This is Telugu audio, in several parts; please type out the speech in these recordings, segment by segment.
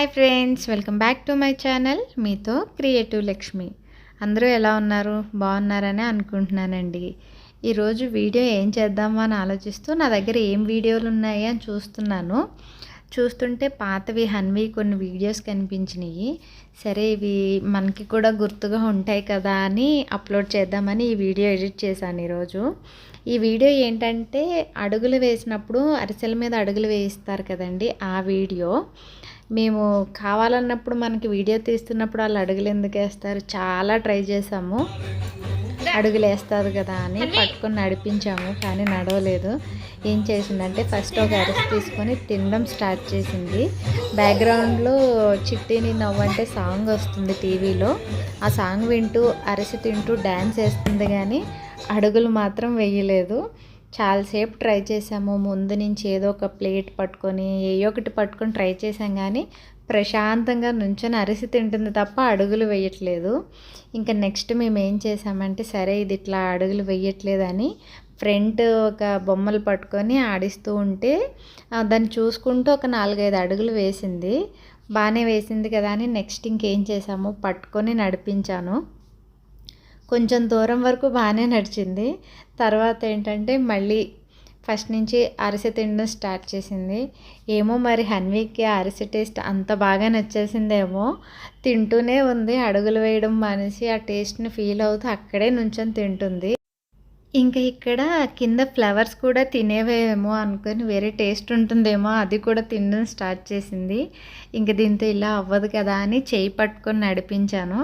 Hi friends welcome back to my channel. మీతో క్రియేటివ్ లక్ష్మి. అందరూ ఎలా ఉన్నారు? బాగున్నారని అనుకుంటున్నానండి. ఈరోజు వీడియో ఏం చేద్దామో అని ఆలోచిస్తూ నా దగ్గర ఏం వీడియోలు ఉన్నాయి అని చూస్తున్నాను. చూస్తుంటే పాతవి హన్వి కొన్ని వీడియోస్ కనిపించినాయి. సరే ఇవి మనకి కూడా గుర్తుగా ఉంటాయి కదా అని అప్లోడ్ చేద్దామని ఈ వీడియో ఎడిట్ చేశాను ఈరోజు. ఈ వీడియో ఏంటంటే అడుగులు వేసినప్పుడు అరిసెల మీద అడుగులు వేయిస్తారు కదండి ఆ వీడియో. మేము కావాలన్నప్పుడు మనకి వీడియో తీస్తున్నప్పుడు వాళ్ళు అడుగులు ఎందుకు వేస్తారు? చాలా ట్రై చేసాము అడుగులు వేస్తుంది కదా అని పట్టుకొని నడిపించాము కానీ నడవలేదు. ఏం చేసిందంటే ఫస్ట్ ఒక అరిసి తీసుకొని తినడం స్టార్ట్ చేసింది. బ్యాక్గ్రౌండ్లో చిట్టిని నవ్వంటే సాంగ్ వస్తుంది టీవీలో. ఆ సాంగ్ వింటూ అరిసి తింటూ డ్యాన్స్ వేస్తుంది కానీ అడుగులు మాత్రం వేయలేదు. చాలాసేపు ట్రై చేసాము. ముందు నుంచి ఏదో ఒక ప్లేట్ పట్టుకొని ఏ ఒకటి పట్టుకొని ట్రై చేసాం కానీ ప్రశాంతంగా నుంచొని అరిసి తింటుంది తప్ప అడుగులు వేయట్లేదు. ఇంకా నెక్స్ట్ మేము ఏం చేసామంటే సరే ఇది ఇట్లా అడుగులు వేయట్లేదని ఫ్రంట్ ఒక బొమ్మలు పట్టుకొని ఆడిస్తూ ఉంటే దాన్ని చూసుకుంటూ ఒక నాలుగైదు అడుగులు వేసింది. బాగానే వేసింది కదా అని నెక్స్ట్ ఇంకేం చేసాము? పట్టుకొని నడిపించాను. కొంచెం దూరం వరకు బాగానే నడిచింది. తర్వాత ఏంటంటే మళ్ళీ ఫస్ట్ నుంచి అరిసె తినడం స్టార్ట్ చేసింది. ఏమో మరి హన్వీకి అరిసె టేస్ట్ అంత బాగా నచ్చేసిందేమో. తింటూనే ఉంది. అడుగులు వేయడం మానేసి ఆ టేస్ట్ని ఫీల్ అవుతూ అక్కడే నుంచొని తింటుంది. ఇంకా ఇక్కడ కింద ఫ్లవర్స్ కూడా తినేవేమో అనుకొని వేరే టేస్ట్ ఉంటుందేమో అది కూడా తినడం స్టార్ట్ చేసింది. ఇంక దీంతో ఇలా అవ్వదు కదా అని చేయి పట్టుకొని నడిపించాను.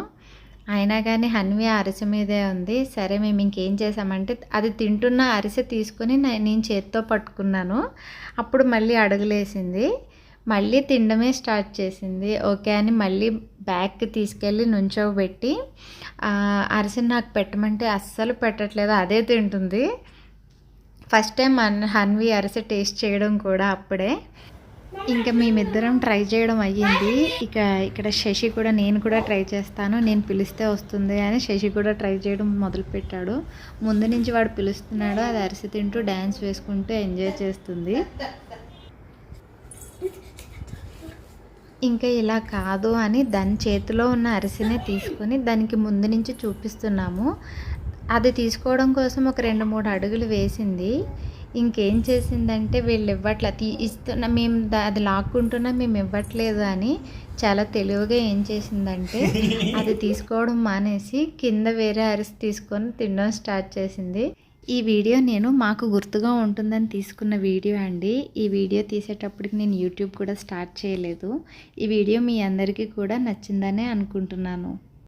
అయినా కానీ హన్వి అరిసె మీదే ఉంది. సరే మేము ఇంకేం చేసామంటే అది తింటున్న అరిసె తీసుకొని నేను చేత్తో పట్టుకున్నాను. అప్పుడు మళ్ళీ అడుగులేసింది. మళ్ళీ తినడమే స్టార్ట్ చేసింది. ఓకే అని మళ్ళీ బ్యాగ్కి తీసుకెళ్ళి నుంచోబెట్టి అరిసెని నాకు పెట్టమంటే అస్సలు పెట్టట్లేదు. అదే తింటుంది. ఫస్ట్ టైం హన్వి అరిసె టేస్ట్ చేయడం కూడా అప్పుడే. ఇంకా మేమిద్దరం ట్రై చేయడం అయ్యింది. ఇక ఇక్కడ శశి కూడా నేను కూడా ట్రై చేస్తాను. నేను పిలిస్తే వస్తుంది అని శశి కూడా ట్రై చేయడం మొదలుపెట్టాడు. ముందు నుంచి వాడు పిలుస్తున్నాడు. అది అరిసి తింటూ డ్యాన్స్ వేసుకుంటూ ఎంజాయ్ చేస్తుంది. ఇంకా ఇలా కాదు అని దాని చేతిలో ఉన్న అరిసినే తీసుకొని దానికి ముందు నుంచి చూపిస్తున్నాము. అది తీసుకోవడం కోసం ఒక రెండు మూడు అడుగులు వేసింది. ఇంకేం చేసిందంటే వీళ్ళు ఇవ్వట్లే తీ ఇస్తున్న మేము అది లాక్కుంటున్నా మేము ఇవ్వట్లేదు అని చాలా తెలివిగా ఏం చేసిందంటే అది తీసుకోవడం మానేసి కింద వేరే అరిసి తీసుకొని తినడం స్టార్ట్ చేసింది. ఈ వీడియో నేను మాకు గుర్తుగా ఉంటుందని తీసుకున్న వీడియో అండి. ఈ వీడియో తీసేటప్పటికి నేను యూట్యూబ్ కూడా స్టార్ట్ చేయలేదు. ఈ వీడియో మీ అందరికీ కూడా నచ్చిందనే అనుకుంటున్నాను.